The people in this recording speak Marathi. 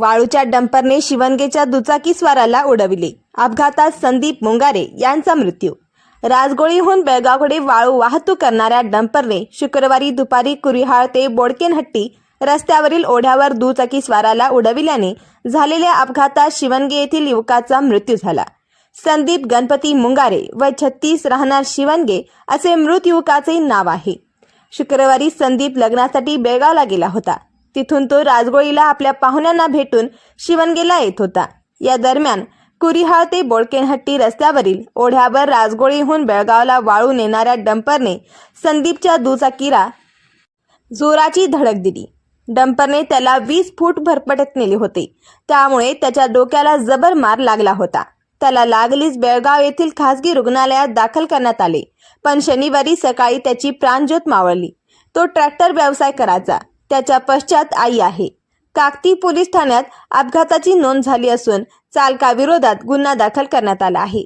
वाळूच्या डंपरने शिवणगेच्या दुचाकीस्वाराला उडविले. अपघातात संदीप मुंगारे यांचा मृत्यू. राजगोळीहून बेळगावकडे वाळू वाहतूक करणाऱ्या डंपरने शुक्रवारी दुपारी कुरिहाळ ते बोडकेनहट्टी रस्त्यावरील ओढ्यावर दुचाकी स्वाराला उडविल्याने झालेल्या अपघातात शिवणगे येथील युवकाचा मृत्यू झाला. संदीप गणपती मुंगारे व छत्तीस राहणार शिवणगे असे मृत युवकाचे नाव आहे. शुक्रवारी संदीप लग्नासाठी बेळगावला गेला होता. तिथून तो राजगोळीला आपल्या पाहुण्यांना भेटून शिवणगेला येत होता. या दरम्यान कुरिहाळ ते बोडकेनहट्टी रस्त्यावरील ओढ्यावर राजगोळीहून बेळगावला वाळून येणाऱ्या डंपरने संदीपच्या दुचाकीला जोराची धडक दिली. डंपरने त्याला वीस फूट भरपटत नेले होते. त्यामुळे त्याच्या डोक्याला जबर मार लागला होता. त्याला लागलीच बेळगाव येथील खासगी रुग्णालयात दाखल करण्यात आले. पण शनिवारी सकाळी त्याची प्राणज्योत मावळली. तो ट्रॅक्टर व्यवसाय करायचा. त्याच्या पश्चात आई आहे. काकती पोलीस ठाण्यात अपघाताची नोंद झाली असून चालकाविरोधात गुन्हा दाखल करण्यात आला आहे.